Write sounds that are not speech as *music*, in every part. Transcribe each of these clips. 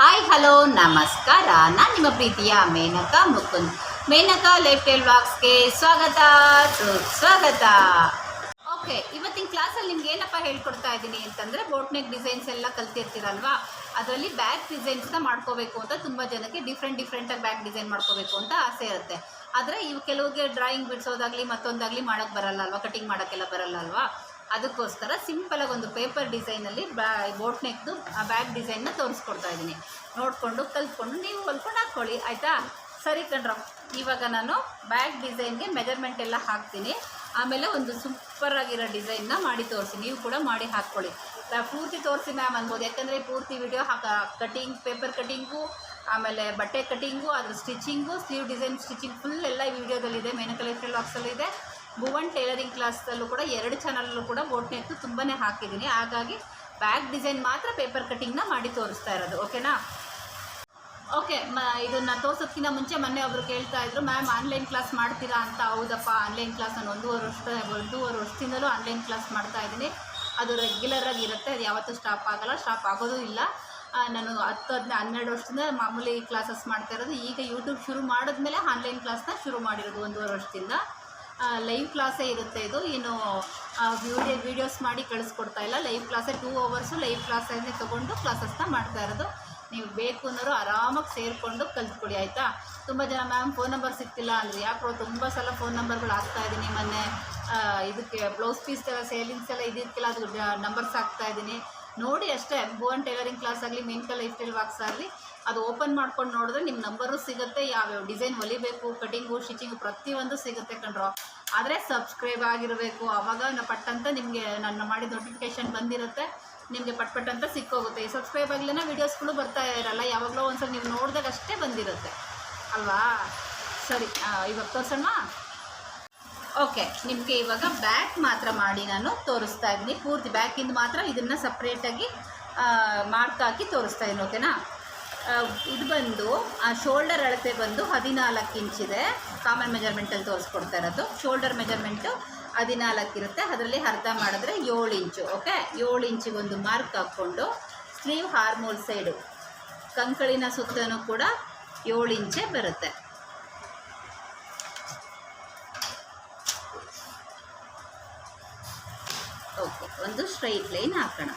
Hi, hello, ನಮಸ್ಕಾರ. ನಾನು ನಿಮ್ಮ ಪ್ರೀತಿಯ ಮೇನಕಾ ಮುಕುಂದ್. ಮೇನಕಾ ಲೈಫ್ ಸ್ಟೈಲ್ ಸ್ವಾಗತ ಸ್ವಾಗತ. ಓಕೆ ಇವತ್ತಿನ ಕ್ಲಾಸಲ್ಲಿ ನಿಮ್ಗೆ ಏನಪ್ಪ ಹೇಳ್ಕೊಡ್ತಾ ಇದ್ದೀನಿ ಅಂತಂದರೆ ಬೋಟ್ನೆಕ್ ಡಿಸೈನ್ಸ್ ಎಲ್ಲ ಕಲ್ತಿರ್ತೀರಲ್ವಾ? ಅದರಲ್ಲಿ ಬ್ಯಾಗ್ ಡಿಸೈನ್ಸ್ನ ಮಾಡ್ಕೋಬೇಕು ಅಂತ ತುಂಬ ಜನಕ್ಕೆ ಡಿಫ್ರೆಂಟ್ ಡಿಫ್ರೆಂಟಾಗಿ ಬ್ಯಾಗ್ ಡಿಸೈನ್ ಮಾಡ್ಕೋಬೇಕು ಅಂತ ಆಸೆ ಇರುತ್ತೆ. ಆದರೆ ಇವು ಕೆಲವರಿಗೆ ಡ್ರಾಯಿಂಗ್ ಬಿಡಿಸೋದಾಗಲಿ ಮತ್ತೊಂದಾಗಲಿ ಮಾಡೋಕ್ಕೆ ಬರಲ್ಲ ಅಲ್ವಾ? ಕಟಿಂಗ್ ಮಾಡೋಕ್ಕೆಲ್ಲ ಬರಲ್ಲ ಅಲ್ವಾ? ಅದಕ್ಕೋಸ್ಕರ ಸಿಂಪಲಾಗಿ ಒಂದು ಪೇಪರ್ ಡಿಸೈನಲ್ಲಿ ಬ್ಯಾ ಬೋಟ್ ಆ ಬ್ಯಾಗ್ ಡಿಸೈನ್ನ ತೋರಿಸ್ಕೊಡ್ತಾ ಇದ್ದೀನಿ. ನೋಡಿಕೊಂಡು, ಕಲ್ತ್ಕೊಂಡು, ನೀವು ಹೊಲ್ಕೊಂಡು ಹಾಕ್ಕೊಳ್ಳಿ, ಆಯಿತಾ? ಸರಿ ಕಣ್ರ, ಇವಾಗ ನಾನು ಬ್ಯಾಗ್ ಡಿಸೈನ್ಗೆ ಮೆಜರ್ಮೆಂಟ್ ಎಲ್ಲ ಹಾಕ್ತೀನಿ. ಆಮೇಲೆ ಒಂದು ಸೂಪರ್ ಆಗಿರೋ ಡಿಸೈನ್ನ ಮಾಡಿ ತೋರಿಸಿ ನೀವು ಕೂಡ ಮಾಡಿ ಹಾಕ್ಕೊಳ್ಳಿ. ಪೂರ್ತಿ ತೋರಿಸಿ ಮ್ಯಾಮ್ ಅನ್ಬೋದು. ಯಾಕಂದರೆ ಪೂರ್ತಿ ವಿಡಿಯೋ ಕಟಿಂಗ್ ಪೇಪರ್ ಕಟಿಂಗು ಆಮೇಲೆ ಬಟ್ಟೆ ಕಟಿಂಗು ಅದ್ರ stitching sleeve design stitching full ಎಲ್ಲ ಈ ವಿಡಿಯೋದಲ್ಲಿದೆ ಮೇನಕಲೆ ಬಾಕ್ಸಲ್ಲೂ ಇದೆ. ಭುವನ್ ಟೈಲರಿಂಗ್ ಕ್ಲಾಸಲ್ಲೂ ಕೂಡ ಎರಡು ಚಾನಲಲ್ಲೂ ಕೂಡ ಬೋಟ್ ತುಂಬಾ ಹಾಕಿದ್ದೀನಿ. ಹಾಗಾಗಿ ಬ್ಯಾಗ್ ಡಿಸೈನ್ ಮಾತ್ರ ಪೇಪರ್ ಕಟಿಂಗ್ನ ಮಾಡಿ ತೋರಿಸ್ತಾ ಇರೋದು. ಓಕೆನಾ? ಓಕೆ, ಮ, ಇದನ್ನು ತೋರ್ಸೋದಕ್ಕಿಂತ ಮುಂಚೆ ಮೊನ್ನೆ ಒಬ್ರು ಕೇಳ್ತಾ ಇದ್ರು, ಮ್ಯಾಮ್, ಆನ್ಲೈನ್ ಕ್ಲಾಸ್ ಮಾಡ್ತೀರಾ ಅಂತ? ಹೌದಪ್ಪ, ಆನ್ಲೈನ್ ಕ್ಲಾಸ್ ನಾನು ಒಂದೂವರೆ ವರ್ಷ, ಒಂದೂವರೆ ವರ್ಷದಿಂದಲೂ ಆನ್ಲೈನ್ ಕ್ಲಾಸ್ ಮಾಡ್ತಾ ಇದ್ದೀನಿ. ಅದು ರೆಗ್ಯುಲರಾಗಿ ಇರುತ್ತೆ, ಅದು ಯಾವತ್ತೂ ಸ್ಟಾಪ್ ಆಗಲ್ಲ, ಸ್ಟಾಪ್ ಆಗೋದೂ ಇಲ್ಲ. ನಾನು ಹತ್ತು ಹದಿನ, ಹನ್ನೆರಡು ವರ್ಷದಿಂದ ಮಾಮೂಲಿ ಕ್ಲಾಸಸ್ ಮಾಡ್ತಾ ಇರೋದು. ಈಗ ಯೂಟ್ಯೂಬ್ ಶುರು ಮಾಡಿದ್ಮೇಲೆ ಆನ್ಲೈನ್ ಕ್ಲಾಸ್ನ ಶುರು ಮಾಡಿರೋದು ಒಂದೂವರೆ ವರ್ಷದಿಂದ. ಲೈವ್ ಕ್ಲಾಸೇ ಇರುತ್ತೆ ಇದು. ಏನು ವಿಡಿಯೋ ವೀಡಿಯೋಸ್ ಮಾಡಿ ಕಳಿಸ್ಕೊಡ್ತಾ ಇಲ್ಲ. ಲೈವ್ ಕ್ಲಾಸೇ ಟೂ ಅವರ್ಸು ಲೈವ್ ಕ್ಲಾಸನ್ನೇ ತೊಗೊಂಡು ಕ್ಲಾಸಸ್ನ ಮಾಡ್ತಾ ಇರೋದು. ನೀವು ಬೇಕು ಅನ್ನೋರು ಆರಾಮಾಗಿ ಸೇರಿಕೊಂಡು ಕಲ್ತ್ಕೊಡಿ, ಆಯಿತಾ? ತುಂಬ ಜನ, ಮ್ಯಾಮ್ ಫೋನ್ ನಂಬರ್ ಸಿಗ್ತಿಲ್ಲ ಅಂದರೆ. ಯಾಕೋ ತುಂಬ ಸಲ ಫೋನ್ ನಂಬರ್ಗಳು ಹಾಕ್ತಾ ಇದ್ದೀನಿ ಮೊನ್ನೆ. ಇದಕ್ಕೆ ಬ್ಲೌಸ್ ಪೀಸ್ ಎಲ್ಲ ಸೇಲಿಂಗ್ಸ್ ಎಲ್ಲ ಇದಕ್ಕೆಲ್ಲ ಅದು ನಂಬರ್ಸ್ ಹಾಕ್ತಾ ಇದ್ದೀನಿ ನೋಡಿ ಅಷ್ಟೇ ಬೋನ್ ಟೈಲರಿಂಗ್ ಕ್ಲಾಸ್ ಆಗಲಿ ಮೇನ್ಕ ಲೈಫ್ ಸ್ಟೈಲ್ ವಾಕ್ಸ್ ಆಗಲಿ ಅದು ಓಪನ್ ಮಾಡ್ಕೊಂಡು ನೋಡಿದ್ರೆ ನಿಮ್ಮ ನಂಬರು ಸಿಗುತ್ತೆ, ಯಾವ್ಯಾವ ಡಿಸೈನ್ ಹೊಲಿಬೇಕು ಕಟಿಂಗು ಸ್ಟಿಚಿಂಗು ಪ್ರತಿಯೊಂದು ಸಿಗುತ್ತೆ ಕಣ್ರು. ಆದರೆ ಸಬ್ಸ್ಕ್ರೈಬ್ ಆಗಿರಬೇಕು ಆವಾಗ ಪಟ್ಟಂತ ನಿಮಗೆ ನನ್ನ ಮಾಡಿದ ನೋಟಿಫಿಕೇಶನ್ ಬಂದಿರುತ್ತೆ, ನಿಮಗೆ ಪಟ್ ಪಟ್ ಅಂತ ಸಿಕ್ಕೋಗುತ್ತೆ. ಈ ಸಬ್ಸ್ಕ್ರೈಬ್ ಆಗಲಿನ ವೀಡಿಯೋಸ್ಗಳು ಬರ್ತಾ ಇರಲ್ಲ, ಯಾವಾಗಲೋ ಒಂದ್ಸಲ ನೀವು ನೋಡಿದಾಗ ಅಷ್ಟೇ ಬಂದಿರುತ್ತೆ. ಅಲ್ವಾ? ಸರಿ ಇವಾಗ ತೋರ್ಸೋಣ ಓಕೆ ನಿಮಗೆ ಇವಾಗ ಬ್ಯಾಕ್ ಮಾತ್ರ ಮಾಡಿ ನಾನು ತೋರಿಸ್ತಾ ಇದ್ದೀನಿ. ಪೂರ್ತಿ ಬ್ಯಾಕಿಂದ ಮಾತ್ರ ಇದನ್ನು ಸಪ್ರೇಟಾಗಿ ಮಾರ್ಕ್ ಹಾಕಿ ತೋರಿಸ್ತಾ ಇದ್ದೀನಿ ಓಕೆನಾ ಇದು ಬಂದು, ಆ ಶೋಲ್ಡರ್ ಅಳತೆ ಬಂದು ಹದಿನಾಲ್ಕು ಇಂಚಿದೆ ಕಾಮನ್ ಮೆಜರ್ಮೆಂಟಲ್ಲಿ ತೋರಿಸ್ಕೊಡ್ತಾ ಇರೋದು. ಶೋಲ್ಡರ್ ಮೆಜರ್ಮೆಂಟು ಹದಿನಾಲ್ಕು ಇರುತ್ತೆ. ಅದರಲ್ಲಿ ಅರ್ಧ ಮಾಡಿದ್ರೆ ಏಳು ಇಂಚು ಓಕೆ ಏಳು ಇಂಚಿಗೆ ಒಂದು ಮಾರ್ಕ್ ಹಾಕ್ಕೊಂಡು ಸ್ಲೀವ್ ಹಾರ್ಮೋಲ್ ಸೈಡು ಕಂಕಳಿನ ಸುತ್ತನೂ ಕೂಡ ಏಳು ಇಂಚೆ ಬರುತ್ತೆ. ಓಕೆ ಒಂದು ಸ್ಟ್ರೈಟ್ ಲೈನ್ ಹಾಕೋಣ.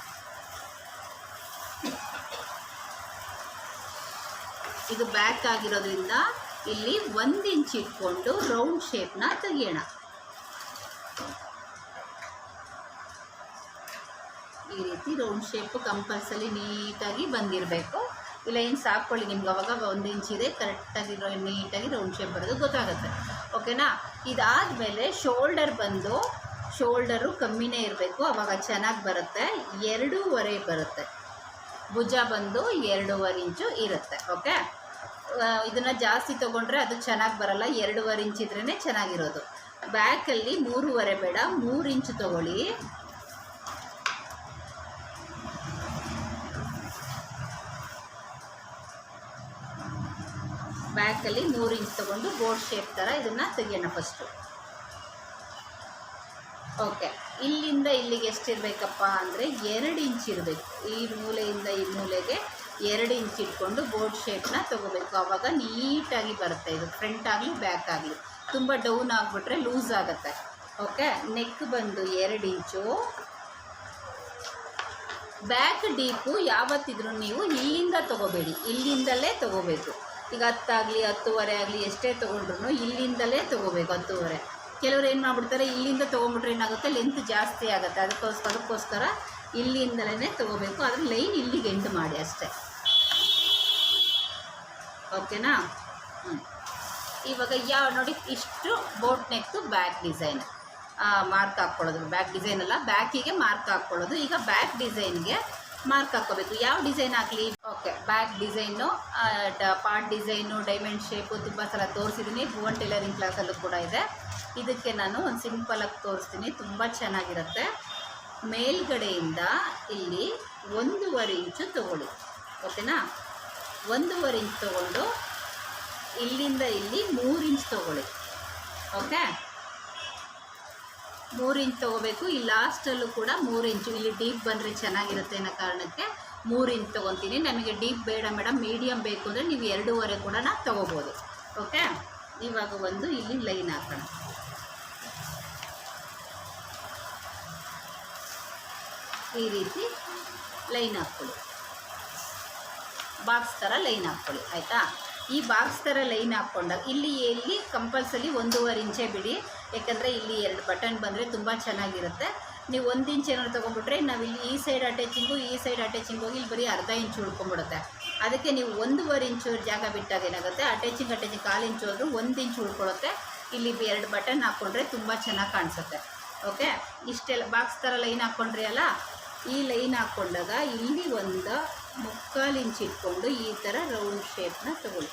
ಇದು ಬ್ಯಾಕ್ ಆಗಿರೋದ್ರಿಂದ ಇಲ್ಲಿ ಒಂದು ಇಂಚ್ ಇಟ್ಕೊಂಡು ರೌಂಡ್ ಶೇಪ್ನ ತೆಗೆಯೋಣ. ಈ ರೀತಿ ರೌಂಡ್ ಶೇಪು ಕಂಪಲ್ಸರಿ ನೀಟಾಗಿ ಬಂದಿರಬೇಕು. ಇಲ್ಲ, ಏನು ಸಾಕ್ಕೊಳ್ಳಿ, ನಿಮ್ಗೆ ಅವಾಗ ಒಂದು ಇಂಚ್ ಇದೆ ಕರೆಕ್ಟಾಗಿ ನೀಟಾಗಿ ರೌಂಡ್ ಶೇಪ್ ಬರೋದು ಗೊತ್ತಾಗುತ್ತೆ. ಓಕೆನಾ ಇದಾದಮೇಲೆ ಶೋಲ್ಡರ್ ಬಂದು ಶೋಲ್ಡರು ಕಮ್ಮಿನೇ ಇರಬೇಕು, ಅವಾಗ ಚೆನ್ನಾಗಿ ಬರುತ್ತೆ, ಎರಡೂವರೆ ಬರುತ್ತೆ. ಭುಜ ಬಂದು ಎರಡೂವರೆ ಇಂಚು ಇರುತ್ತೆ ಓಕೆ ಇದನ್ನು ಜಾಸ್ತಿ ತೊಗೊಂಡ್ರೆ ಅದು ಚೆನ್ನಾಗಿ ಬರಲ್ಲ. ಎರಡೂವರೆ ಇಂಚ್ ಇದ್ರೇ ಚೆನ್ನಾಗಿರೋದು. ಬ್ಯಾಕಲ್ಲಿ ಮೂರುವರೆ ಬೇಡ. ಮೂರು ಇಂಚು ತೊಗೊಳ್ಳಿ. ಬ್ಯಾಕಲ್ಲಿ ಮೂರು ಇಂಚ್ ತೊಗೊಂಡು ಬೋರ್ಡ್ ಶೇಪ್ ಥರ ಇದನ್ನು ತೆಗಿಯೋಣ ಫಸ್ಟು ಓಕೆ. ಇಲ್ಲಿಂದ ಇಲ್ಲಿಗೆ ಎಷ್ಟಿರಬೇಕಪ್ಪ ಅಂದರೆ ಎರಡು ಇಂಚ್ ಇರಬೇಕು. ಈ ಮೂಲೆಯಿಂದ ಈ ಮೂಲೆಗೆ ಎರಡು ಇಂಚ್ ಇಟ್ಕೊಂಡು ಬೋರ್ಡ್ ಶೇಪ್ನ ತೊಗೋಬೇಕು. ಆವಾಗ ನೀಟಾಗಿ ಬರುತ್ತೆ ಇದು. ಫ್ರಂಟ್ ಆಗಲಿ ಬ್ಯಾಕ್ ಆಗಲಿ. ತುಂಬ ಡೌನ್ ಆಗಿಬಿಟ್ರೆ ಲೂಸ್ ಆಗುತ್ತೆ. ಓಕೆ ನೆಕ್ ಬಂದು ಎರಡು ಇಂಚು ಬ್ಯಾಕ್ ಡೀಪು ಯಾವತ್ತಿದ್ರೂ ನೀವು ಇಲ್ಲಿಂದ ತೊಗೋಬೇಡಿ. ಇಲ್ಲಿಂದಲೇ ತೊಗೋಬೇಕು. ಈಗ ಹತ್ತಾಗಲಿ, ಹತ್ತುವರೆ ಆಗಲಿ, ಎಷ್ಟೇ ತೊಗೊಂಡ್ರು ಇಲ್ಲಿಂದಲೇ ತೊಗೋಬೇಕು, ಹತ್ತುವರೆ. ಕೆಲವರು ಏನು ಮಾಡಿಬಿಡ್ತಾರೆ, ಇಲ್ಲಿಂದ ತೊಗೊಂಬಿಟ್ರೆ ಏನಾಗುತ್ತೆ? ಲೆಂತ್ ಜಾಸ್ತಿ ಆಗುತ್ತೆ. ಅದಕ್ಕೋಸ್ಕರ ಅದಕ್ಕೋಸ್ಕರ ಇಲ್ಲಿಂದಲೇ ತೊಗೋಬೇಕು. ಆದರೆ ಲೈನ್ ಇಲ್ಲಿಗೆ ಎಂಟು ಮಾಡಿ ಅಷ್ಟೇ. ಓಕೆನಾ? ಹ್ಞೂ ಇವಾಗ ಯಾವ, ನೋಡಿ, ಇಷ್ಟು boat neck back design mark ಹಾಕ್ಕೊಳ್ಳೋದು. Back design ಅಲ್ಲ ಬ್ಯಾಕಿಗೆ ಮಾರ್ಕ್ ಹಾಕ್ಕೊಳ್ಳೋದು. ಈಗ ಬ್ಯಾಕ್ ಡಿಸೈನ್ಗೆ ಮಾರ್ಕ್ ಹಾಕ್ಕೋಬೇಕು. ಯಾವ ಡಿಸೈನ್ ಆಗಲಿ okay back design part design diamond shape ತುಂಬ ಸಲ ತೋರಿಸಿದ್ದೀನಿ ಭುವನ್ ಟೈಲರಿಂಗ್ ಕ್ಲಾಸಲ್ಲೂ ಕೂಡ ಇದೆ. ಇದಕ್ಕೆ ನಾನು ಒಂದು ಸಿಂಪಲಾಗಿ ತೋರಿಸ್ತೀನಿ. ತುಂಬ ಚೆನ್ನಾಗಿರುತ್ತೆ. ಮೇಲ್ಗಡೆಯಿಂದ ಇಲ್ಲಿ ಒಂದೂವರೆ ಇಂಚು ತಗೊಳ್ಳಿ. ಓಕೆನಾ? ಒಂದೂವರೆ ಇಂಚ್ ತೊಗೊಂಡು ಇಲ್ಲಿಂದ ಇಲ್ಲಿ ಮೂರು ಇಂಚ್ ತೊಗೊಳ್ಳಿ. ಓಕೆ? ಮೂರು ಇಂಚ್ ತೊಗೋಬೇಕು. ಈ ಲಾಸ್ಟಲ್ಲೂ ಕೂಡ ಮೂರು ಇಂಚು. ಇಲ್ಲಿ ಡೀಪ್ ಬಂದರೆ ಚೆನ್ನಾಗಿರುತ್ತೆ ಅನ್ನೋ ಕಾರಣಕ್ಕೆ ಮೂರು ಇಂಚ್ ತೊಗೊತೀನಿ. ನಮಗೆ ಡೀಪ್ ಬೇಡ ಮೇಡಮ್ ಮೀಡಿಯಮ್ ಬೇಕು ಅಂದರೆ ನೀವು ಎರಡೂವರೆ ಕೂಡ ತೊಗೋಬೋದು. ಓಕೆ? ಇವಾಗ ಒಂದು ಇಲ್ಲಿ ಲೈನ್ ಹಾಕೋಣ. ಈ ರೀತಿ ಲೈನ್ ಹಾಕ್ಕೊಳ್ಳಿ. ಬಾಕ್ಸ್ ಥರ ಲೈನ್ ಹಾಕ್ಕೊಳ್ಳಿ ಆಯಿತಾ? ಈ ಬಾಕ್ಸ್ ಥರ ಲೈನ್ ಹಾಕ್ಕೊಂಡಾಗ ಇಲ್ಲಿ ಎಲ್ಲಿ ಕಂಪಲ್ಸರಿ ಒಂದೂವರೆ ಇಂಚೇ ಬಿಡಿ, ಯಾಕಂದರೆ ಇಲ್ಲಿ ಎರಡು ಬಟನ್ ಬಂದರೆ ತುಂಬ ಚೆನ್ನಾಗಿರುತ್ತೆ. ನೀವು ಒಂದು ಇಂಚ್ ಏನಾದ್ರು ತೊಗೊಂಡ್ಬಿಟ್ರೆ ನಾವು ಇಲ್ಲಿ ಈ ಸೈಡ್ ಅಟ್ಯಾಚಿಂಗು ಈ ಸೈಡ್ ಅಟ್ಯಾಚಿಂಗ್ ಹೋಗಿ ಇಲ್ಲಿ ಬರೀ ಅರ್ಧ ಇಂಚು ಉಳ್ಕೊಂಬಿಡುತ್ತೆ ಅದಕ್ಕೆ ನೀವು ಒಂದೂವರೆ ಇಂಚು ಜಾಗ ಬಿಟ್ಟಾಗ ಏನಾಗುತ್ತೆ ಅಟ್ಯಾಚಿಂಗ್ ಅಟ್ಯಾಚಿಂಗ್ ಕಾಲು ಇಂಚು ಆದರೂ ಒಂದು ಇಂಚು ಉಳ್ಕೊಳ್ಳುತ್ತೆ. ಇಲ್ಲಿ ಎರಡು ಬಟನ್ ಹಾಕ್ಕೊಂಡ್ರೆ ತುಂಬ ಚೆನ್ನಾಗಿ ಕಾಣಿಸುತ್ತೆ. ಓಕೆ? ಇಷ್ಟೆಲ್ಲ ಬಾಕ್ಸ್ ಥರ ಲೈನ್ ಹಾಕ್ಕೊಂಡ್ರಿ ಅಲ್ಲ? ಈ ಲೈನ್ ಹಾಕ್ಕೊಂಡಾಗ ಇಲ್ಲಿ ಒಂದು ಮುಕ್ಕಾಲು ಇಂಚ್ ಇಟ್ಕೊಂಡು ಈ ಥರ ರೌಂಡ್ ಶೇಪ್ನ ತಗೊಳ್ಳಿ.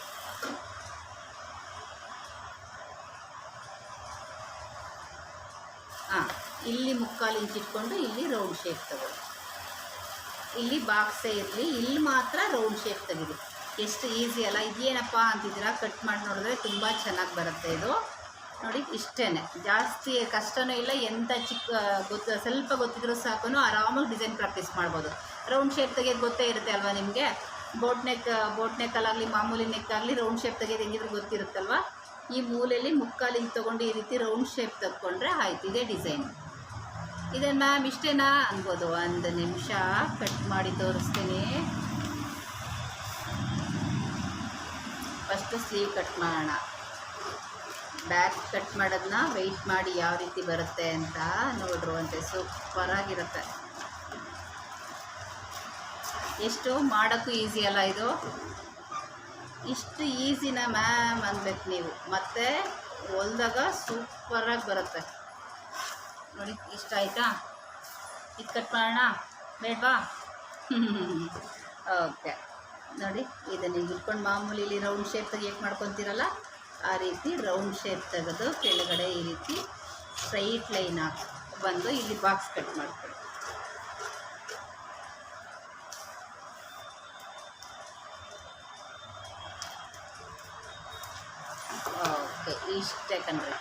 ಹಾಂ ಇಲ್ಲಿ ಮುಕ್ಕಾಲು ಇಂಚ್ ಇಟ್ಕೊಂಡು ಇಲ್ಲಿ ರೌಂಡ್ ಶೇಪ್ ತಗೊಳ್ಳಿ. ಇಲ್ಲಿ ಬಾಕ್ಸೇ ಇರಲಿ, ಇಲ್ಲಿ ಮಾತ್ರ ರೌಂಡ್ ಶೇಪ್ ತೆಗೀರಿ ಎಷ್ಟು ಈಸಿ ಅಲ್ಲ, ಇದೇನಪ್ಪ ಅಂತಿದ್ದೀರಾ ಕಟ್ ಮಾಡಿ ನೋಡಿದ್ರೆ ತುಂಬ ಚೆನ್ನಾಗಿ ಬರುತ್ತೆ ಇದು. ನೋಡಿ ಇಷ್ಟೇ ಜಾಸ್ತಿ ಕಷ್ಟನೂ ಇಲ್ಲ ಎಂಥ ಚಿಕ್ಕ, ಗೊತ್ತು, ಸ್ವಲ್ಪ ಗೊತ್ತಿದ್ರೂ ಸಾಕು ಆರಾಮಾಗಿ ಡಿಸೈನ್ ಪ್ರಾಕ್ಟೀಸ್ ಮಾಡ್ಬೋದು. ರೌಂಡ್ ಶೇಪ್ ತೆಗೆಯೋದು ಗೊತ್ತೇ ಇರುತ್ತೆ ಅಲ್ವಾ ನಿಮಗೆ? ಬೋಟ್ ನೆಕ್ ಬೋಟ್ ನೆಕ್ಕಲ್ಲಾಗಲಿ ಮಾಮೂಲಿ ನೆಕ್ ಆಗಲಿ ರೌಂಡ್ ಶೇಪ್ ತೆಗೆಯೋದು ಹೆಂಗಿದ್ರು ಗೊತ್ತಿರುತ್ತಲ್ವ? ಈ ಮೂಲೆಯಲ್ಲಿ ಮುಕ್ಕಾಲಿಂಗ್ ತೊಗೊಂಡು ಈ ರೀತಿ ರೌಂಡ್ ಶೇಪ್ ತಗೊಂಡ್ರೆ ಆಯ್ತು, ಇದೇ ಡಿಸೈನ್ ಇದನ್ನು ಮ್ಯಾಮ್ ಇಷ್ಟೇನಾ? ಅನ್ಬೋದು, ಒಂದು ನಿಮಿಷ ಕಟ್ ಮಾಡಿ ತೋರಿಸ್ತೀನಿ. ಫಸ್ಟು ಸ್ಲೀವ್ ಕಟ್ ಮಾಡೋಣ. ಬ್ಯಾಕ್ ಕಟ್ ಮಾಡೋದನ್ನ ವೆಯ್ಟ್ ಮಾಡಿ ಯಾವ ರೀತಿ ಬರುತ್ತೆ ಅಂತ ನೋಡ್ರುವಂತೆ, ಸೂಪರಾಗಿರುತ್ತೆ. ಎಷ್ಟು ಮಾಡೋಕ್ಕೂ ಈಸಿ ಅಲ್ಲ ಇದು. ಇಷ್ಟು ಈಸಿನ ಮ್ಯಾಮ್ ಅನ್ಬೇಕು ನೀವು. ಮತ್ತು ಹೊಲ್ದಾಗ ಸೂಪರಾಗಿ ಬರುತ್ತೆ. ನೋಡಿ, ಇಷ್ಟ ಆಯಿತಾ? ಇದು ಕಟ್ ಮಾಡೋಣ? ಬೇಡವಾ? ಓಕೆ *laughs* ನೋಡಿ, ಇದನ್ನು ಇಟ್ಕೊಂಡು ಮಾಮೂಲಿ ಇಲ್ಲಿ ರೌಂಡ್ ಶೇಪ್ ತೆಗಿಯಕ್ಕೆ ಮಾಡ್ಕೊತೀರಲ್ಲ, ಆ ರೀತಿ ರೌಂಡ್ ಶೇಪ್ ತೆಗೆದು ಕೆಳಗಡೆ ಈ ರೀತಿ ಸ್ಟ್ರೈಟ್ ಲೈನ್ ಹಾಕಿ ಬಂದು ಇಲ್ಲಿ ಬಾಕ್ಸ್ ಕಟ್ ಮಾಡ್ಕೊಳ್ಳಿ. ಇಷ್ಟೇ ಕಣ್ರಿ.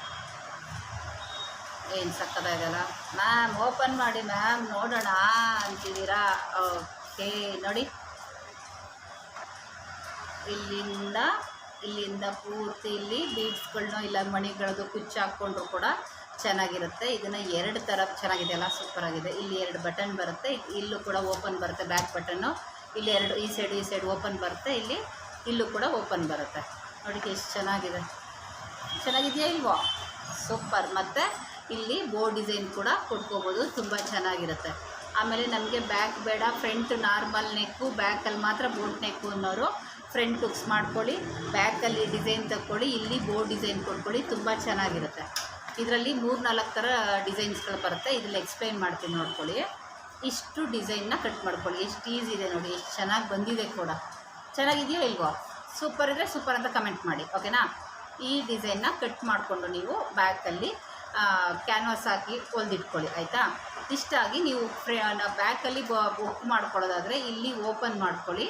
ಏನು ಸಕ್ಕದಾಗಲ್ಲ ಮ್ಯಾಮ್, ಓಪನ್ ಮಾಡಿ ಮ್ಯಾಮ್, ನೋಡೋಣ ಅಂತಿದ್ದೀರಾ? ಓಕೆ, ನೋಡಿ. ಇಲ್ಲಿಂದ ಇಲ್ಲಿಂದ ಪೂರ್ತಿ ಇಲ್ಲಿ ಬೀಡ್ಸ್ಗಳನ್ನೋ ಇಲ್ಲ ಮಣಿಗಳದ್ದು ಕುಚ್ಚು ಹಾಕ್ಕೊಂಡ್ರು ಕೂಡ ಚೆನ್ನಾಗಿರುತ್ತೆ. ಇದನ್ನು ಎರಡು ಥರ ಚೆನ್ನಾಗಿದೆ ಅಲ್ಲ, ಸೂಪರಾಗಿದೆ. ಇಲ್ಲಿ ಎರಡು ಬಟನ್ ಬರುತ್ತೆ. ಇಲ್ಲೂ ಕೂಡ ಓಪನ್ ಬರುತ್ತೆ ಬ್ಯಾಕ್ ಬಟನ್ನು. ಇಲ್ಲಿ ಎರಡು, ಈ ಸೈಡ್ ಈ ಸೈಡ್ ಓಪನ್ ಬರುತ್ತೆ. ಇಲ್ಲಿ, ಇಲ್ಲೂ ಕೂಡ ಓಪನ್ ಬರುತ್ತೆ. ನೋಡಿ ಎಷ್ಟು ಚೆನ್ನಾಗಿದೆ. ಚೆನ್ನಾಗಿದೆಯಾ ಇಲ್ವೋ? ಸೂಪರ್. ಮತ್ತು ಇಲ್ಲಿ ಬೋರ್ಡ್ ಡಿಸೈನ್ ಕೂಡ ಕೊಟ್ಕೋಬೋದು. ತುಂಬ ಚೆನ್ನಾಗಿರುತ್ತೆ. ಆಮೇಲೆ ನಮಗೆ ಬ್ಯಾಕ್ ಬೇಡ, ಫ್ರಂಟ್ ನಾರ್ಮಲ್ ನೆಕ್ಕು, ಬ್ಯಾಕಲ್ಲಿ ಮಾತ್ರ ಬೋಟ್ ನೆಕ್ಕು ಅನ್ನೋರು ಫ್ರಂಟ್ ಹುಕ್ಸ್ ಮಾಡ್ಕೊಳ್ಳಿ. ಬ್ಯಾಕಲ್ಲಿ ಡಿಸೈನ್ ತಗೊಳ್ಳಿ ಇಲ್ಲಿ ಬೋ ಡಿಸೈನ್ ಕೊಟ್ಕೊಳ್ಳಿ. ತುಂಬ ಚೆನ್ನಾಗಿರುತ್ತೆ. ಇದರಲ್ಲಿ ಮೂರು ನಾಲ್ಕು ಥರ ಡಿಸೈನ್ಸ್ಗಳು ಬರುತ್ತೆ. ಇದ್ರಲ್ಲಿ ಎಕ್ಸ್ಪ್ಲೈನ್ ಮಾಡ್ತೀನಿ ನೋಡ್ಕೊಳ್ಳಿ. ಇಷ್ಟು ಡಿಸೈನ್ನ ಕಟ್ ಮಾಡ್ಕೊಳ್ಳಿ. ಎಷ್ಟು ಈಸಿ ಇದೆ ನೋಡಿ. ಎಷ್ಟು ಚೆನ್ನಾಗಿ ಬಂದಿದೆ ಕೂಡ. ಚೆನ್ನಾಗಿದೆಯೋ ಇಲ್ವೋ? ಸೂಪರ್ ಇದ್ದರೆ ಸೂಪರ್ ಅಂತ ಕಮೆಂಟ್ ಮಾಡಿ. ಓಕೆನಾ? ಈ ಡಿಸೈನ್ನ ಕಟ್ ಮಾಡಿಕೊಂಡು ನೀವು ಬ್ಯಾಕಲ್ಲಿ ಕ್ಯಾನ್ವಾಸ್ ಹಾಕಿ ಹೊಲ್ದಿಟ್ಕೊಳ್ಳಿ, ಆಯಿತಾ? ಇಷ್ಟಾಗಿ ನೀವು ಫ್ರೇ ಬ್ಯಾಕಲ್ಲಿ ಬುಕ್ ಮಾಡ್ಕೊಳ್ಳೋದಾದರೆ ಇಲ್ಲಿ ಓಪನ್ ಮಾಡ್ಕೊಳ್ಳಿ.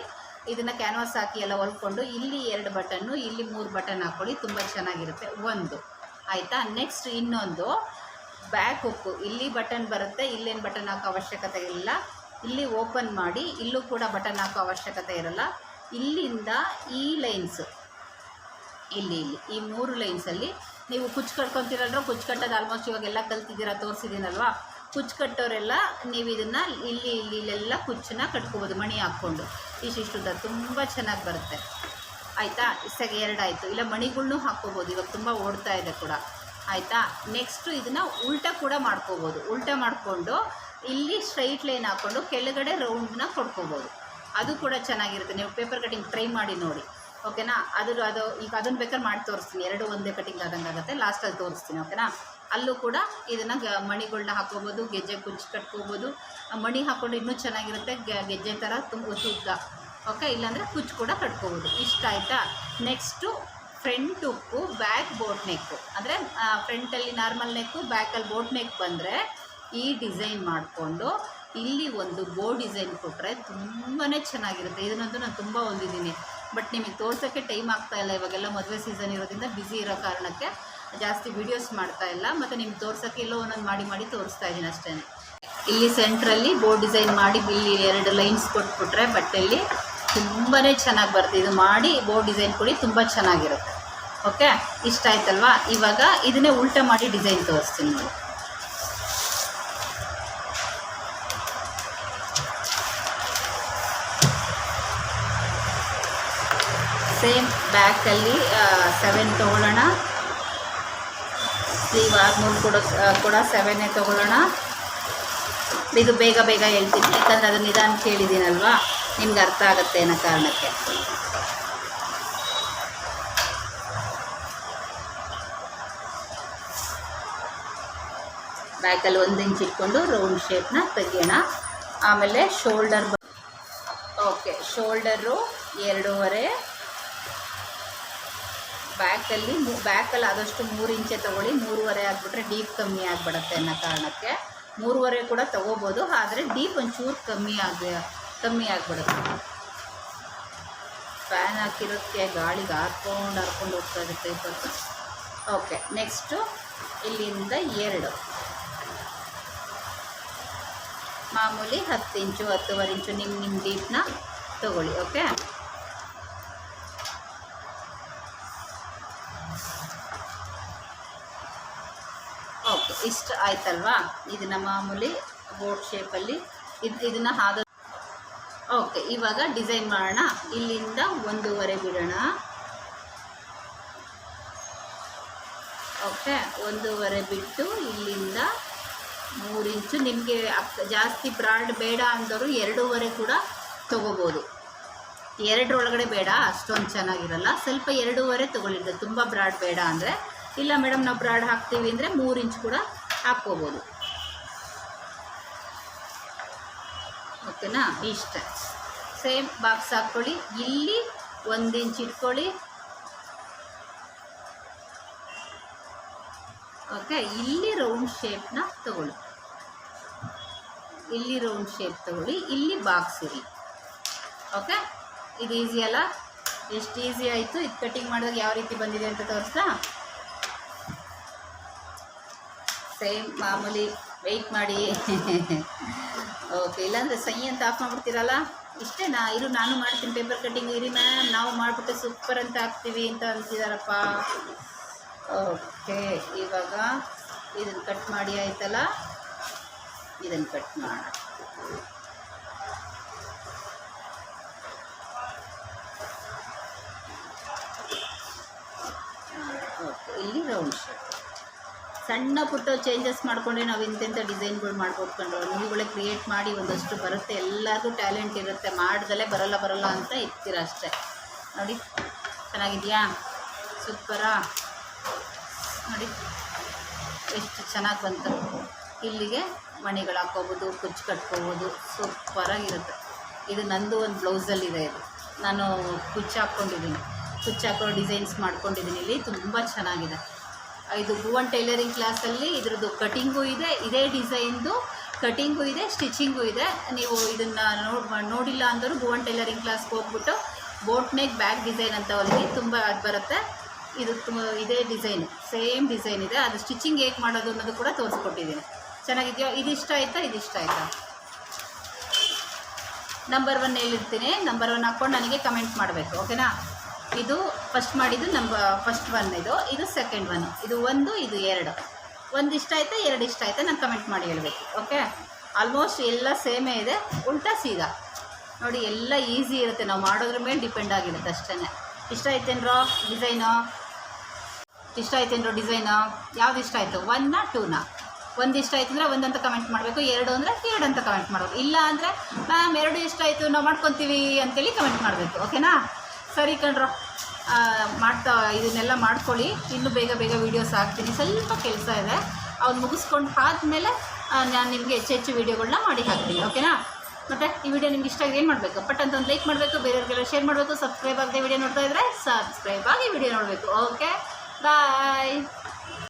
ಇದನ್ನು ಕ್ಯಾನ್ವಾಸ್ ಹಾಕಿ ಎಲ್ಲ ಹೊಲ್ಕೊಂಡು ಇಲ್ಲಿ ಎರಡು ಬಟನ್ನು ಇಲ್ಲಿ ಮೂರು ಬಟನ್ ಹಾಕ್ಕೊಳ್ಳಿ ತುಂಬ ಚೆನ್ನಾಗಿರುತ್ತೆ. ಒಂದು, ಆಯಿತಾ? ನೆಕ್ಸ್ಟ್ ಇನ್ನೊಂದು ಬ್ಯಾಕ್ ಹುಕ್ಕು ಇಲ್ಲಿ ಬಟನ್ ಬರುತ್ತೆ, ಇಲ್ಲೇನು ಬಟನ್ ಹಾಕೋ ಅವಶ್ಯಕತೆ ಇಲ್ಲ. ಇಲ್ಲಿ ಓಪನ್ ಮಾಡಿ, ಇಲ್ಲೂ ಕೂಡ ಬಟನ್ ಹಾಕೋ ಅವಶ್ಯಕತೆ ಇರಲ್ಲ. ಇಲ್ಲಿಂದ ಈ ಲೈನ್ಸು ಇಲ್ಲಿ ಇಲ್ಲಿ. ಈ ಮೂರು ಲೈನ್ಸಲ್ಲಿ ನೀವು ಕುಚ್ಚು ಕಟ್ಕೊತೀರಲ್ವ? ಕುಚ್ಚು ಕಟ್ಟೋದು ಆಲ್ಮೋಸ್ಟ್ ಇವಾಗೆಲ್ಲ ಕಲ್ತಿದ್ದೀರಾ, ತೋರಿಸಿದ್ದೀನಲ್ವಾ? ಕುಚ್ಚು ಕಟ್ಟೋರೆಲ್ಲ ನೀವು ಇದನ್ನು ಇಲ್ಲಿ ಇಲ್ಲಿ, ಇಲ್ಲೆಲ್ಲ ಕುಚ್ಚನ್ನ ಕಟ್ಕೋಬೋದು, ಮಣಿ ಹಾಕ್ಕೊಂಡು. ಇಷ್ಟಿಷ್ಟುದ್ದ ತುಂಬ ಚೆನ್ನಾಗಿ ಬರುತ್ತೆ. ಆಯಿತಾ? ಇಷ್ಟಾಗ ಎರಡಾಯಿತು ಇಲ್ಲ, ಮಣಿಗಳ್ನೂ ಹಾಕ್ಕೋಬೋದು. ಇವಾಗ ತುಂಬ ಓಡ್ತಾ ಇದೆ ಕೂಡ. ಆಯಿತಾ? ನೆಕ್ಸ್ಟು ಇದನ್ನು ಉಲ್ಟ ಕೂಡ ಮಾಡ್ಕೋಬೋದು. ಉಲ್ಟ ಮಾಡಿಕೊಂಡು ಇಲ್ಲಿ ಸ್ಟ್ರೈಟ್ ಲೈನ್ ಹಾಕ್ಕೊಂಡು ಕೆಳಗಡೆ ರೌಂಡನ್ನ ಕೊಡ್ಕೋಬೋದು ಅದು ಕೂಡ ಚೆನ್ನಾಗಿರುತ್ತೆ. ನೀವು ಪೇಪರ್ ಕಟಿಂಗ್ ಟ್ರೈ ಮಾಡಿ ನೋಡಿ. ಓಕೆನಾ? ಅದು ಅದು, ಈಗ ಅದನ್ನು ಬೇಕಾದ್ರೆ ಮಾಡಿ ತೋರಿಸ್ತೀನಿ. ಎರಡು ಒಂದೇ ಕಟಿಂಗ್ ಆದಂಗೆ ಆಗುತ್ತೆ. ಲಾಸ್ಟಲ್ಲಿ ತೋರಿಸ್ತೀನಿ, ಓಕೆನಾ? ಅಲ್ಲೂ ಕೂಡ ಇದನ್ನು ಗ, ಮಣಿಗಳ್ನ ಹಾಕ್ಕೋಬೋದು, ಗೆಜ್ಜೆ ಕುಚ್ಚು ಕಟ್ಕೋಬೋದು. ಮಣಿ ಹಾಕ್ಕೊಂಡು ಇನ್ನೂ ಚೆನ್ನಾಗಿರುತ್ತೆ. ಗೆಜ್ಜೆ ಥರ ತುಂಬ ಉದ್ದ, ಓಕೆ? ಇಲ್ಲಾಂದರೆ ಕುಚ್ಚು ಕೂಡ ಕಟ್ಕೋಬೋದು. ಇಷ್ಟ ಆಯಿತಾ? ನೆಕ್ಸ್ಟು ಫ್ರಂಟ್ ಉಕ್ಕು ಬ್ಯಾಕ್ ಬೋಟ್ ನೆಕ್ಕು ಅಂದರೆ ಫ್ರಂಟಲ್ಲಿ ನಾರ್ಮಲ್ ನೆಕ್ಕು ಬ್ಯಾಕಲ್ಲಿ ಬೋಟ್ ನೆಕ್ ಬಂದರೆ ಈ ಡಿಸೈನ್ ಮಾಡಿಕೊಂಡು ಇಲ್ಲಿ ಒಂದು ಬೋ ಡಿಸೈನ್ ಕೊಟ್ಟರೆ ತುಂಬಾ ಚೆನ್ನಾಗಿರುತ್ತೆ. ಇದನ್ನಂತೂ ನಾನು ತುಂಬ ಹೊಂದಿದ್ದೀನಿ. ಬಟ್ ನಿಮಗೆ ತೋರ್ಸೋಕ್ಕೆ ಟೈಮ್ ಆಗ್ತಾ ಇಲ್ಲ, ಇವಾಗೆಲ್ಲ ಮದುವೆ ಸೀಸನ್ ಇರೋದ್ರಿಂದ ಬ್ಯುಸಿ ಇರೋ ಕಾರಣಕ್ಕೆ ಜಾಸ್ತಿ ವೀಡಿಯೋಸ್ ಮಾಡ್ತಾ ಇಲ್ಲ. ಮತ್ತು ನಿಮ್ಗೆ ತೋರ್ಸೋಕ್ಕೆ ಎಲ್ಲೋ ಒಂದೊಂದು ಮಾಡಿ ಮಾಡಿ ತೋರಿಸ್ತಾ ಇದ್ದೀನಿ ಅಷ್ಟೇ. ಇಲ್ಲಿ ಸೆಂಟ್ರಲ್ಲಿ ಬೋರ್ಡ್ ಡಿಸೈನ್ ಮಾಡಿ, ಇಲ್ಲಿ ಎರಡು ಲೈನ್ಸ್ ಕೊಟ್ಬಿಟ್ರೆ ಬಟ್ಟೆಯಲ್ಲಿ ತುಂಬಾ ಚೆನ್ನಾಗಿ ಬರುತ್ತೆ. ಇದು ಮಾಡಿ ಬೋರ್ಡ್ ಡಿಸೈನ್ ಕೊಡಿ, ತುಂಬ ಚೆನ್ನಾಗಿರುತ್ತೆ. ಓಕೆ ಇಷ್ಟ ಆಯ್ತಲ್ವಾ? ಇವಾಗ ಇದನ್ನೇ ಉಲ್ಟಾ ಮಾಡಿ ಡಿಸೈನ್ ತೋರಿಸ್ತೀನಿ ನೋಡಿ. ಸೇಮ್ ಬ್ಯಾಕಲ್ಲಿ ಸೆವೆನ್ ತೊಗೊಳ್ಳೋಣ. ಸ್ಲೀವ್ ಆರ್ಮೂಲ್ ಕೂಡ ಕೂಡ ಸೆವೆನ್ನೇ ತೊಗೊಳ್ಳೋಣ. ಇದು ಬೇಗ ಬೇಗ ಹೇಳ್ತೀನಿ, ಯಾಕಂದರೆ ಅದು ನಿಧಾನ ಕೇಳಿದ್ದೀನಲ್ವಾ? ನಿಮ್ಗೆ ಅರ್ಥ ಆಗುತ್ತೆ ಅನ್ನೋ ಕಾರಣಕ್ಕೆ. ಬ್ಯಾಕಲ್ಲಿ ಒಂದು ಇಂಚ್ ಇಟ್ಕೊಂಡು ರೌಂಡ್ ಶೇಪ್ನ ತೆಗಿಯೋಣ. ಆಮೇಲೆ ಶೋಲ್ಡರ್ ಓಕೆ ಶೋಲ್ಡರು ಎರಡೂವರೆ ಬ್ಯಾಕಲ್ಲಿ ಬ್ಯಾಕಲ್ಲಿ ಆದಷ್ಟು ಮೂರು ಇಂಚೆ ತೊಗೊಳ್ಳಿ, ಮೂರುವರೆ ಆಗಿಬಿಟ್ರೆ ಡೀಪ್ ಕಮ್ಮಿ ಆಗಿಬಿಡುತ್ತೆ ಅನ್ನೋ ಕಾರಣಕ್ಕೆ ಮೂರುವರೆ ಕೂಡ ತೊಗೋಬೋದು, ಆದರೆ ಡೀಪ್ ಒಂಚೂರು ಕಮ್ಮಿ ಆಗಿ, ಕಮ್ಮಿ ಆಗಿಬಿಡುತ್ತೆ. ಫ್ಯಾನ್ ಹಾಕಿರೋಕ್ಕೆ ಗಾಳಿಗೆ ಹಾರ್ಕೊಂಡು, ಹರ್ಕೊಂಡು ಹೋಗ್ತಾ ಇರುತ್ತೆ ಇವತ್ತು ಓಕೆ ನೆಕ್ಸ್ಟು ಇಲ್ಲಿಂದ ಎರಡು. ಮಾಮೂಲಿ ಹತ್ತು ಇಂಚು, ಹತ್ತುವರೆ ಇಂಚು ನಿಮ್ಮ ನಿಮ್ಮ ಡೀಪ್ನ ತೊಗೊಳ್ಳಿ ಓಕೆ ಓಕೆ ಇಷ್ಟು ಆಯ್ತಲ್ವಾ? ಇದನ್ನ ಮಾಮೂಲಿ ಬೋಟ್ ಶೇಪಲ್ಲಿ ಇದು ಇದನ್ನು ಹಾದ ಓಕೆ ಇವಾಗ ಡಿಸೈನ್ ಮಾಡೋಣ. ಇಲ್ಲಿಂದ ಒಂದೂವರೆ ಬಿಡೋಣ. ಓಕೆ ಒಂದೂವರೆ ಬಿಟ್ಟು ಇಲ್ಲಿಂದ ಮೂರು ಇಂಚು ನಿಮಗೆ ಜಾಸ್ತಿ ಬ್ರಾಡ್ ಬೇಡ ಅಂದವರು ಎರಡೂವರೆ ಕೂಡ ತೊಗೋಬೋದು. ಎರಡರೊಳಗಡೆ ಬೇಡ, ಅಷ್ಟೊಂದು ಚೆನ್ನಾಗಿರಲ್ಲ. ಸ್ವಲ್ಪ ಎರಡೂವರೆ ತೊಗೊಳಿದ್ದೆ ತುಂಬ ಬ್ರಾಡ್ ಬೇಡ ಅಂದರೆ ಇಲ್ಲ ಮೇಡಮ್ ನಾವು ಬ್ರಾಡ್ ಹಾಕ್ತೀವಿ ಅಂದರೆ ಮೂರು ಇಂಚ್ ಕೂಡ ಹಾಕ್ಕೋಬೋದು. ಓಕೆನಾ? ಇಷ್ಟ. ಸೇಮ್ ಬಾಕ್ಸ್ ಹಾಕ್ಕೊಳ್ಳಿ. ಇಲ್ಲಿ ಒಂದು ಇಂಚ್ ಇಟ್ಕೊಳ್ಳಿ. ಓಕೆ ಇಲ್ಲಿ ರೌಂಡ್ ಶೇಪ್ನ ತಗೊಳ್ಳಿ. ಇಲ್ಲಿ ರೌಂಡ್ ಶೇಪ್ ತಗೊಳ್ಳಿ. ಇಲ್ಲಿ ಬಾಕ್ಸ್ ಇರಿ. ಓಕೆ ಇದು ಈಸಿ ಅಲ್ಲ? ಎಷ್ಟು ಈಸಿ ಆಯಿತು? ಇದು ಕಟ್ಟಿಂಗ್ ಮಾಡಿದಾಗ ಯಾವ ರೀತಿ ಬಂದಿದೆ ಅಂತ ತೋರಿಸ್ಲಾ? ಸೇಮ್ ಮಾಮೂಲಿ ವೆಯ್ಟ್ ಮಾಡಿ. ಓಕೆ ಇಲ್ಲಾಂದರೆ ಸೈ ಅಂತ ಆಫ್ ಮಾಡ್ಬಿಡ್ತೀರಲ್ಲ? ಇಷ್ಟೇನಾ? ಇರು, ನಾನು ಮಾಡ್ತೀನಿ ಪೇಪರ್ ಕಟ್ಟಿಂಗ್ ಇರಿ ಮ್ಯಾಮ್ ನಾವು ಮಾಡಿಬಿಟ್ಟು ಸೂಪರ್ ಅಂತ ಹಾಕ್ತೀವಿ ಅಂತ ಅಂತಿದಾರಪ್ಪ. ಓಕೆ ಇವಾಗ ಇದನ್ನು ಕಟ್ ಮಾಡಿ ಆಯ್ತಲ್ಲ? ಇದನ್ನು ಕಟ್ ಮಾಡೋಣ. ಇಲ್ಲಿ ರೌಂಡ್ ಶೇಪ್ ಸಣ್ಣ ಪುಟ್ಟ ಚೇಂಜಸ್ ಮಾಡಿಕೊಂಡ್ರೆ ನಾವು ಇಂತೆಂಥ ಡಿಸೈನ್ಗಳು ಮಾಡ್ಕೊಟ್ಕೊಂಡು ನೀವುಗಳೇ ಕ್ರಿಯೇಟ್ ಮಾಡಿ ಒಂದಷ್ಟು ಬರುತ್ತೆ. ಎಲ್ಲರಿಗೂ ಟ್ಯಾಲೆಂಟ್ ಇರುತ್ತೆ. ಮಾಡ್ದಲೇ ಬರಲ್ಲ ಬರಲ್ಲ ಅಂತ ಇರ್ತೀರ ಅಷ್ಟೇ. ನೋಡಿ, ಚೆನ್ನಾಗಿದೆಯಾ? ಸೂಪರಾ ನೋಡಿ, ಎಷ್ಟು ಚೆನ್ನಾಗಿ ಬಂತು. ಇಲ್ಲಿಗೆ ಮಣಿಗಳು ಹಾಕ್ಕೋಬೋದು ಕುಚ್ಚು ಕಟ್ಕೋಬೋದು. ಸೂಪರಾಗಿರುತ್ತೆ ಇದು ನಂದು ಒಂದು ಬ್ಲೌಸಲ್ಲಿದೆ ಇದು. ನಾನು ಕುಚ್ಚು ಹಾಕ್ಕೊಂಡಿದ್ದೀನಿ. ಕುಚ್ಚು ಹಾಕೋ ಡಿಸೈನ್ಸ್ ಮಾಡ್ಕೊಂಡಿದ್ದೀನಿ. ಇಲ್ಲಿ ತುಂಬ ಚೆನ್ನಾಗಿದೆ. ಇದು ಭುವನ್ ಟೈಲರಿಂಗ್ ಕ್ಲಾಸಲ್ಲಿ ಇದ್ರದ್ದು ಕಟಿಂಗು ಇದೆ, ಇದೇ ಡಿಸೈನ್ದು ಕಟಿಂಗು ಇದೆ, ಸ್ಟಿಚಿಂಗು ಇದೆ. ನೀವು ಇದನ್ನು ನೋಡಿ, ನೋಡಿಲ್ಲ ಅಂದರೂ ಭುವನ್ ಟೈಲರಿಂಗ್ ಕ್ಲಾಸ್ಗೆ ಹೋಗ್ಬಿಟ್ಟು ಬೋಟ್ ನೆಕ್ ಬ್ಯಾಕ್ ಡಿಸೈನ್ ಅಂತ ಹೊಲಿಗೆ ತುಂಬ ಅದು ಬರುತ್ತೆ. ಇದು ತುಂಬ, ಇದೇ ಡಿಸೈನ್, ಸೇಮ್ ಡಿಸೈನ್ ಇದೆ. ಅದು ಸ್ಟಿಚಿಂಗ್ ಹೇಗೆ ಮಾಡೋದು ಅನ್ನೋದು ಕೂಡ ತೋರಿಸ್ಕೊಟ್ಟಿದ್ದೀನಿ. ಚೆನ್ನಾಗಿದೆಯೋ? ಇದಿಷ್ಟ ಆಯಿತಾ? ಇದಿಷ್ಟ ಆಯಿತಾ? ನಂಬರ್ ಒನ್ ಹೇಳಿರ್ತೀನಿ. ನಂಬರ್ ಒನ್ ಹಾಕ್ಕೊಂಡು ನನಗೆ ಕಮೆಂಟ್ ಮಾಡಬೇಕು, ಓಕೆನಾ? ಇದು ಫಸ್ಟ್ ಮಾಡಿದ್ದು ನಂಬ ಫಸ್ಟ್ ಒನ್ ಇದು. ಇದು ಸೆಕೆಂಡ್ ಒನ್ ಇದು ಒಂದು, ಇದು ಎರಡು. ಒಂದು ಇಷ್ಟ ಆಯಿತಾ, ಎರಡು ಇಷ್ಟ ಆಯಿತಾ? ನಾನು ಕಮೆಂಟ್ ಮಾಡಿ ಹೇಳಬೇಕು ಓಕೆ ಆಲ್ಮೋಸ್ಟ್ ಎಲ್ಲ ಸೇಮೇ ಇದೆ. ಉಲ್ಟಾ ಸೀದಾ. ನೋಡಿ, ಎಲ್ಲ ಈಸಿ ಇರುತ್ತೆ. ನಾವು ಮಾಡೋದ್ರ ಮೇಲೆ ಡಿಪೆಂಡ್ ಆಗಿರುತ್ತೆ ಅಷ್ಟೇ ಇಷ್ಟ ಆಯ್ತೇನ್ರೋ ಡಿಸೈನು ಇಷ್ಟ ಆಯ್ತೇನ್ರೋ ಡಿಸೈನು ಯಾವ್ದು ಇಷ್ಟ ಆಯಿತು? ಒನ್ನ ಟೂನ ಒಂದು ಇಷ್ಟ ಆಯ್ತು ಅಂದರೆ ಒಂದಂತ ಕಮೆಂಟ್ ಮಾಡಬೇಕು, ಎರಡು ಅಂದರೆ ಎರಡು ಅಂತ ಕಮೆಂಟ್ ಮಾಡಬೇಕು. ಇಲ್ಲ ಅಂದರೆ, ಮ್ಯಾಮ್, ಎರಡು ಇಷ್ಟ ಆಯಿತು, ನಾವು ಮಾಡ್ಕೊತೀವಿ ಅಂತೇಳಿ ಕಮೆಂಟ್ ಮಾಡಬೇಕು ಓಕೆನಾ ಸರಿ ಕಣ್ರೋ. ಮಾಡ್ತಾ ಇದನ್ನೆಲ್ಲ ಮಾಡ್ಕೊಳ್ಳಿ. ಇನ್ನೂ ಬೇಗ ಬೇಗ ವೀಡಿಯೋಸ್ ಹಾಕ್ತೀನಿ. ಸ್ವಲ್ಪ ಕೆಲಸ ಇದೆ. ಅವ್ನು ಮುಗಿಸ್ಕೊಂಡು ಆದಮೇಲೆ ನಾನು ನಿಮಗೆ ಹೆಚ್ಚು ಹೆಚ್ಚು ವೀಡಿಯೋಗಳನ್ನ ಮಾಡಿ ಹಾಕ್ತೀನಿ. ಓಕೆನಾ? ಮತ್ತು ಈ ವಿಡಿಯೋ ನಿಮ್ಗೆ ಇಷ್ಟ ಆಗಿದೆ ಏನು ಮಾಡಬೇಕು? ಬಟ್ ಅಂತ ಒಂದು ಲೈಕ್ ಮಾಡಬೇಕು ಬೇರೆಯವ್ರಿಗೆಲ್ಲ ಶೇರ್ ಮಾಡಬೇಕು ಸಬ್ಸ್ಕ್ರೈಬ್ ಆಗದೆ ವಿಡಿಯೋ ನೋಡ್ತಾ ಇದ್ದರೆ ಸಬ್ಸ್ಕ್ರೈಬ್ ಆಗಿ ವಿಡಿಯೋ ನೋಡಬೇಕು ಓಕೆ? ಬಾಯ್